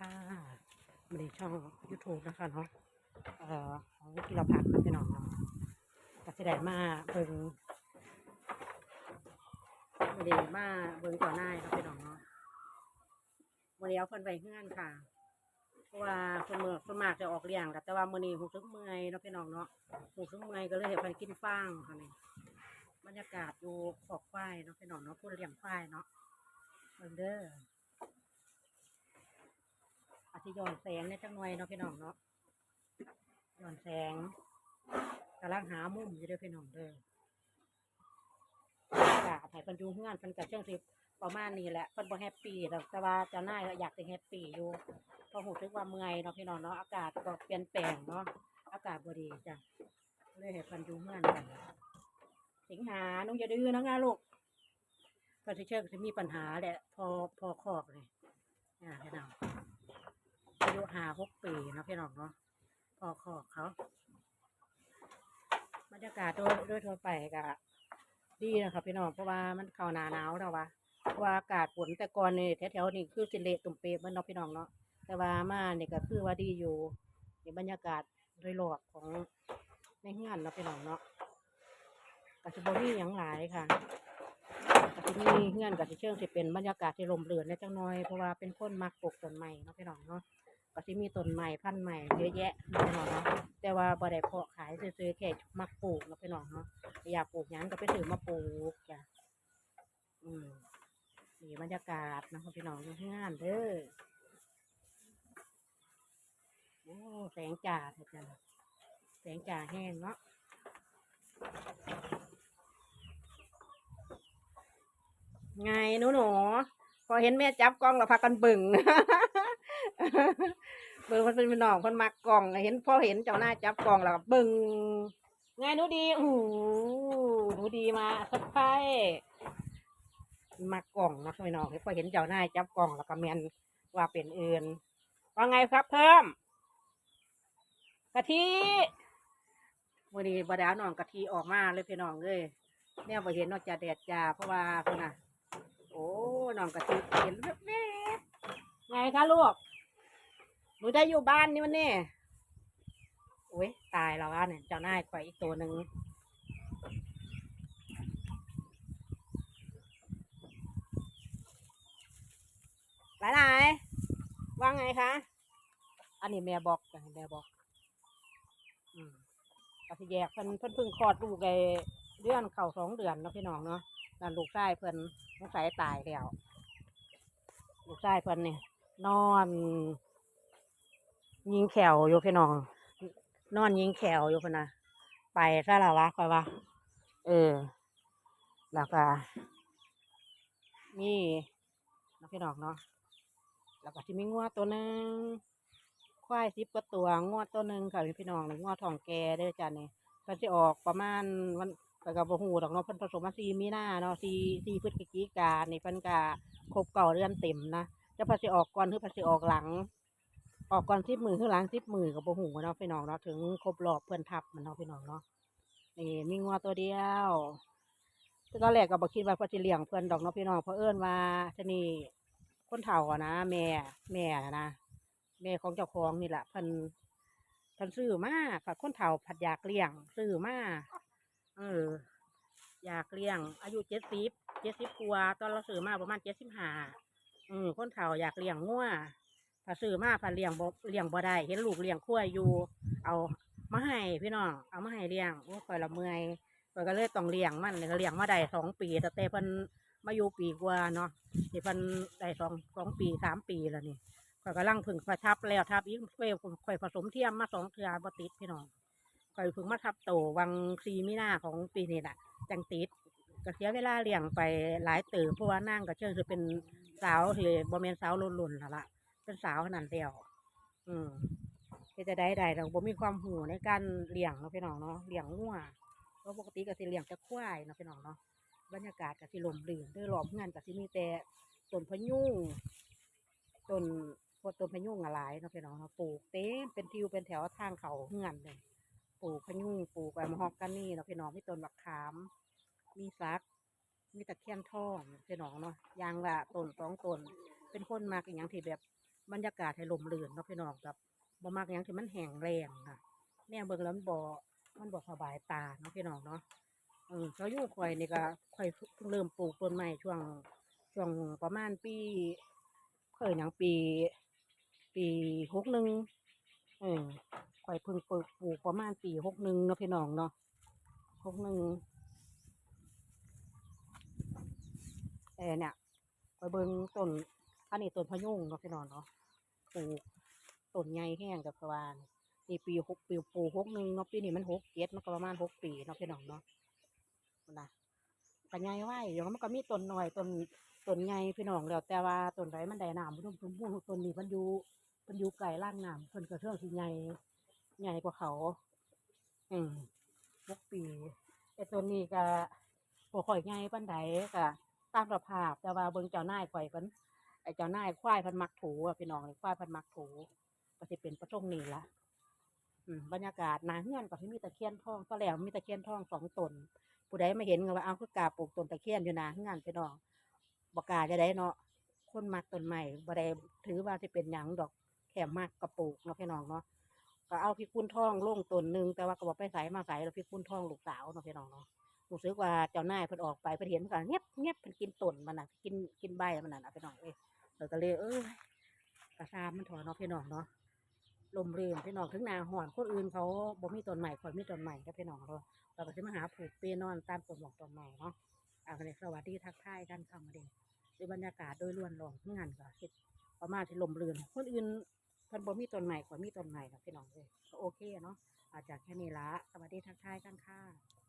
ค่ะม่ได้ช่อง YouTube นะคะเนาะเอ่อของกิราพัฒน์นะพี่น้องเนาะก็สิได้มาเบิ่งม่ได้มาเบิ่งต่อหน้าครับพี่น้องเนาะวันนี้เอาเพิ่นไปเฮือนค่ะ เพราะว่าเพิ่นมื้อส่วนมากจะออกเลี้ยงกันแต่ว่ามื้อนี้รู้สึกเมื่อยเนาะพี่น้องเนาะรู้สึกเมื่อยก็เลยให้เพิ่นกินฟางค่ะนี่บรรยากาศอยู่ขอกควายเนาะพี่น้องเนาะผู้เลี้ยงควายเนาะเบิ่งเด้อ อาจจะย้อนแสงในจังหน่อยเนาะพี่น้องเนาะย้อนแสงกำลังหามุมอยู่เด้อพี่น้องเด้อกะให้เพิ่นอยู่เฮือนเพิ่นกับเชิงสิประมาณนี้แหละเพิ่นบ่แฮปปี้แต่ว่าจ้านายก็อยากสิแฮปปี้อยู่เพราะรู้สึกว่าเมื่อยเนาะพี่น้องเนาะอากาศก็เปลี่ยนแปลงเนาะอากาศบ่ดีจ้ะเลยให้เพิ่นอยู่เฮือนกันสิงหาน้องอย่าดื้อนะงาลูกเพิ่นสิเชิงสิมีปัญหาแหละพอพอคอกเลยอ่าพี่น้อง ยุห้าหกปีเนาะพี่น้องเนาะพอขอเขาบรรยากาศโดยโดยทั่วไปก็ดีนะครับพี่น้องเพราะว่ามันเข้าหนาหนาวแล้ววะเพราะว่าอากาศฝนแต่ก่อนนี่แถวๆนี่คือสิเละตุ่มเปรมันเนาะพี่น้องเนาะแต่ว่ามาเนี่ยก็คือว่าดีอยู่ในบรรยากาศโดยรอบของในเฮือนเนาะพี่น้องเนาะก็จะบ่มีหยังหลายค่ะก็จะมีเฮือนก็จะเชิงสิเป็นบรรยากาศที่ลมเรือนในจังน้อยเพราะว่าเป็นคนมักปลูกต้นไม้เนาะพี่น้องเนาะ ก็สิมีต้นใหม่พันธุ์ใหม่เยอะแยะเนาะพี่น้องเนาะแต่ว่าบ่ได้เพาะขายซื้อๆแค่มักปลูกเนาะพี่น้องเนาะอยากปลูกหยังก็ไปซื้อมาปลูกจ้ะอืมนี่บรรยากาศนะครับพี่น้องอยู่ที่งานเด้อโอ้แสงจ้าเถอะจ้ะแสงจ้าแห้งเนาะไงหนูหนูพอเห็นแม่จับกล้องแล้วพากันบึ่ง เบิ่งมันเป็นน้องเพิ่นมักกล่องเห็นพ่อเห็นเจ้าหน้าจับกล่องแล้วก็เบิ่งไงหนูดีโอ้โหหนูดีมาสักไพ่มักล่องเนาะพี่น้องพอเห็นเจ้าหน้าจับกล่องแล้วก็แมนว่าเป็นเอื่นว่าไงครับเพิ่มกะทิวันนี้บดาน้องกะทิออกมาเลยพี่น้องเลยเนี่ยพอเห็นนอกจากแดดจ้าเพราะว่าเพิ่นน่ะ โอ้น้องกะทิเห็นแวบๆไงคะลูก หนูได้อยู่บ้านนี่มันนี่โอ้ยตายแล้วอะเนี่ยเจ้านายข่อยอีกตัวหนึ่งหลายหลายว่าไงคะ อันนี้แม่บอกจ้แม่บอก อืมก็สิแยกเพิ่นเพิ่นเพิ่งคลอดลูกไอ้เดือนเข่าสองเดือนเนาะพี่น้องเนาะนั่นลูกชายเพิ่นสงสัยตายแล้ว ลูกชายเพิ่นเนี่ยนอน ยิงแขวอยู่พี่น้อง นอนยิงแขวอยู่พนะไปซะละวะคอยว่าเออ แล้วก็นี่นะพี่น้องเนาะแล้วก็ที่มีงัวตัวหนึ่งควายสิบกว่าตัวงัวตัวหนึ่งค่ะพี่น้องงัวทองแกเด้อจ้ะนี่เพิ่นจะออกประมาณวันแต่กับหูดอกเนาะเพิ่นผสมมาซีมีหน้าเนาะซีซีพฤศจิกานี่เพิ่นก็ครบเก่าเดือนเต็มนะจะพิ่นสิออกก่อนหรือพิ่นสิออกหลัง ออกก่อนสิบมือข้างหลังสิบมือกับโบหูเนาะพี่น้องเนาะถึงครบรอบเพื่อนทับมันเนาะพี่น้องเนาะนี่มีงัวตัวเดียวตอนแรกก็บอกคิดว่าเพื่อจะเลี้ยงเพื่อนดอกเนาะพี่น้องเพราะเอิ้นว่าชะนี่คนเฒ่าอะนะแม่แม่นะนะแม่ของเจ้าของนี่แหละเพิ่นเพิ่นซื้อมาผัดคนเฒ่าผัดอยากเลี้ยงซื้อมาเอออยากเลี้ยง อายุเจ็ดสิบเจ็ดสิบกว่าตอนเราซื้อมาประมาณเจ็ดสิบห้าอืมคนเฒ่าอยากเลี้ยงงัว ถ้าซื้อมาผ่าเลี้ยงบ่เลี้ยงบ่ได้ เห็นลูกเลี้ยงคุ้ยอยู่ เอามาให้พี่น้อง เอามาให้เลี้ยงโอ้คอยละเมื่อยคอยก็เลยต้องเลี้ยงมันเลยเลี้ยงมาได้สองปี แต่แต่เพิ่นมาอยู่ปีกว่าเนาะที่เพิ่นได้สองสองปีสามปีแล้วนี่คอยกำลังพึ่งมาทับแล้วทับอีกเฟลคอยผสมเทียมมาสองเทือบ่ติดพี่น้องคอยพึ่งมาทับโตวังซีมีนาของปีนี้แหละจังติดก็เสียเวลาเลี้ยงไปหลายเติบเพราะว่านั่งก็เชิงจะเป็นสาวเลยบ่แม่นสาวรุ่นๆแล้วล่ะ เป็นสาวขนาดเดียวอืมเฮ็จะได้ได้เราบ่มีความหูในการเลี้ยงเนาะพี่น้องเนาะเลี้ยงงัวเพราะปกติก็สิเลี้ยงแต่ควายเนาะพี่น้องเนาะบรรยากาศก็สิลมลื่นโดยรอบเฮือนก็สิมีแต่ต้นพะยุงต้นพวกต้นพะยุงอะหลายเนาะพี่น้องเนาะปลูกเต็มเป็นทิวเป็นแถวทางเขาเฮือนเลยปลูกพะยุงปลูกไอ้มะฮอกกานี่เนาะพี่น้องมีต้นบักขาม มีสัก มีตะเคียนทองพี่น้องเนาะยางละต้นสองต้นเป็นคนมากอย่างที่แบบ บรรยากาศให้ลมลื่นเนาะพี่น้องแบบบ่มักหยังที่มันแห้งแรงค่ะแนวเบิ่งแล้วมันบ่มันบ่สบายตาเนาะพี่น้องเนาะเออเขาอยู่ข่อยนี่ก็ข่อยเพิ่งเริ่มปลูกต้นไม้ช่วงช่วงประมาณปีเคยหยังปี ปีหกหนึ่งเออข่อยเพิ่งปลูกปลูกประมาณปีหกหนึ่งเนาะพี่น้องเนาะหกหนึ่งแต่เนี่ยข่อยเบิ่งต้นอันนี้ต้นพะยุงเนาะพี่น้องเนาะ ปลูกต้นใหญ่แห้งกับประมาณนี่ปีหกปีปลูกหกหนึ่งเนาะปีนี้มันหกเจ็ดมันก็ประมาณหกปีเนาะพี่น้องเนาะนะก็ใหญ่ไว้เดี๋ยวมันก็มีต้นหน่อยต้นต้นใหญ่พี่น้องแล้วแต่ว่าต้นไหนมันได้น้ำพุ่มพุ่มต้นนี้มันอยู่มันอยู่ไกลล่างน้ำเพิ่นก็เทื่องที่ใหญ่ใหญ่กว่าเขา อืมหกปีไอ้ตัวนี้ก็บ่ค่อยใหญ่ปานใดก็ตามสภาพแต่ว่าเบิ่งเจ้านายข่อยเพิ่น ไอ้เจ้านายควายพิ่นมักถูอะพี่น้องไอ้ควายพิ่นมักถูก็สิเป็นประตรงนี้ล่ะอืมบรรยากาศนาเฮือนก็สิมีตะเคียนทองตอนแรกมีตะเคียนทองสองตนผู้ใดมาเห็นก็ว่าเอาคือกาปลูกต้นตะเคียนอยู่นาเฮือนพี่น้องบ่กาจะได้เนาะคนมักต้นใหม่บ่ได้ถือว่าสิเป็นหยังดอกแค่มากกระปุกเนาะพี่น้องเนาะก็เอาพี่คุณทองลงตนหนึ่งแต่ว่าก็บอกไปใส่มาใส่แล้วพี่คุณทองลูกสาวเนาะพี่น้องเนาะ รู้สึกว่าเจ้านายเพิ่นออกไปเพิ่นเห็นเพิ่นก็เงียบเงียบเพิ่นกินต้นมันน่ะกินกินใบมันน่ะนะพี่น้องเอ้ยเราก็เลยเออกระซามมันถอนเนาะพี่น้องเนาะลมเรื่นพี่น้องถึงนาหอนคนอื่นเขาบ่มีต้นใหม่ข่อยมีต้นใหม่ก็พี่น้องเราเราก็จะมาหาผูกเปนอนตามต้นหมอกต้นใหม่เนาะอ่าก็เลยสวัสดีทักทายกันเข้ามาเด้ด้วยบรรยากาศโดยรวมรองงานก็เฮ็ดประมาณที่ลมเรือนคนอื่นเพิ่นบ่มีต้นใหม่ข่อยมีต้นใหม่นะพี่น้องเอ้ยก็โอเคเนาะอาจจะแค่นี้ละสวัสดีทักทายกันค่ะ